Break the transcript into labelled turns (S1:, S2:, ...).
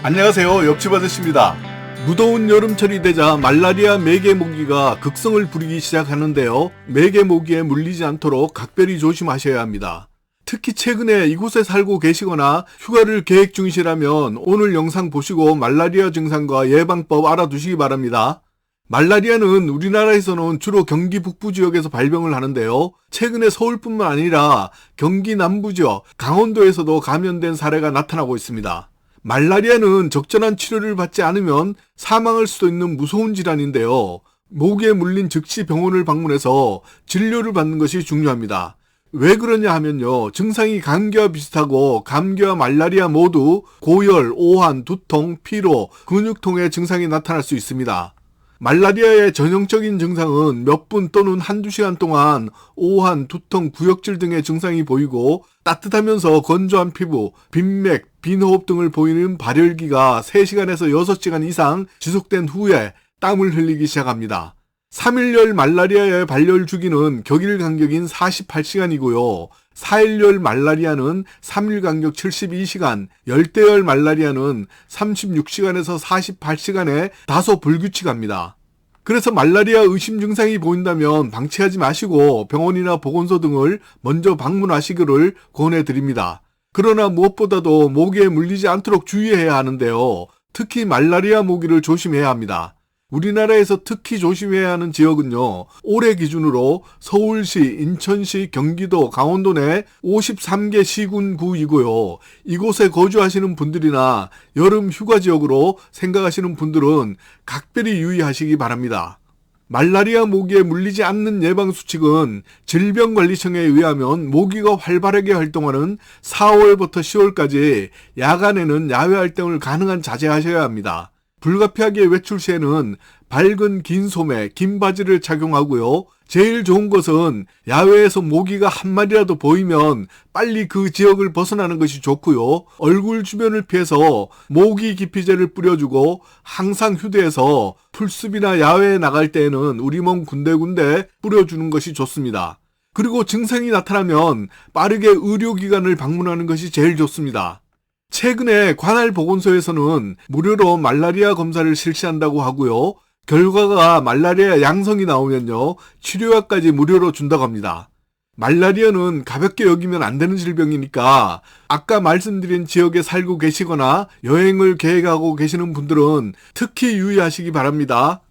S1: 안녕하세요. 옆집 아저씨입니다. 무더운 여름철이 되자 말라리아 매개 모기가 극성을 부리기 시작하는데요. 매개 모기에 물리지 않도록 각별히 조심하셔야 합니다. 특히 최근에 이곳에 살고 계시거나 휴가를 계획 중이시라면 오늘 영상 보시고 말라리아 증상과 예방법 알아두시기 바랍니다. 말라리아는 우리나라에서는 주로 경기 북부 지역에서 발병을 하는데요. 최근에 서울뿐만 아니라 경기 남부 지역, 강원도에서도 감염된 사례가 나타나고 있습니다. 말라리아는 적절한 치료를 받지 않으면 사망할 수도 있는 무서운 질환인데요. 모기에 물린 즉시 병원을 방문해서 진료를 받는 것이 중요합니다. 왜 그러냐 하면요. 증상이 감기와 비슷하고 감기와 말라리아 모두 고열, 오한, 두통, 피로, 근육통의 증상이 나타날 수 있습니다. 말라리아의 전형적인 증상은 몇 분 또는 한두 시간 동안 오한, 두통, 구역질 등의 증상이 보이고 따뜻하면서 건조한 피부, 빈맥, 빈호흡 등을 보이는 발열기가 3시간에서 6시간 이상 지속된 후에 땀을 흘리기 시작합니다. 3일열 말라리아의 발열 주기는 격일 간격인 48시간이고요. 4일열 말라리아는 3일 간격 72시간, 열대열 말라리아는 36시간에서 48시간에 다소 불규칙합니다. 그래서 말라리아 의심 증상이 보인다면 방치하지 마시고 병원이나 보건소 등을 먼저 방문하시기를 권해드립니다. 그러나 무엇보다도 모기에 물리지 않도록 주의해야 하는데요. 특히 말라리아 모기를 조심해야 합니다. 우리나라에서 특히 조심해야 하는 지역은요, 올해 기준으로 서울시, 인천시, 경기도, 강원도 내 53개 시군구이고요. 이곳에 거주하시는 분들이나 여름 휴가 지역으로 생각하시는 분들은 각별히 유의하시기 바랍니다. 말라리아 모기에 물리지 않는 예방 수칙은 질병관리청에 의하면 모기가 활발하게 활동하는 4월부터 10월까지 야간에는 야외 활동을 가능한 자제하셔야 합니다. 불가피하게 외출 시에는 밝은 긴 소매, 긴 바지를 착용하고요. 제일 좋은 것은 야외에서 모기가 한 마리라도 보이면 빨리 그 지역을 벗어나는 것이 좋고요. 얼굴 주변을 피해서 모기 기피제를 뿌려주고 항상 휴대해서 풀숲이나 야외에 나갈 때에는 우리 몸 군데군데 뿌려주는 것이 좋습니다. 그리고 증상이 나타나면 빠르게 의료기관을 방문하는 것이 제일 좋습니다. 최근에 관할 보건소에서는 무료로 말라리아 검사를 실시한다고 하고요. 결과가 말라리아 양성이 나오면요. 치료약까지 무료로 준다고 합니다. 말라리아는 가볍게 여기면 안 되는 질병이니까 아까 말씀드린 지역에 살고 계시거나 여행을 계획하고 계시는 분들은 특히 유의하시기 바랍니다.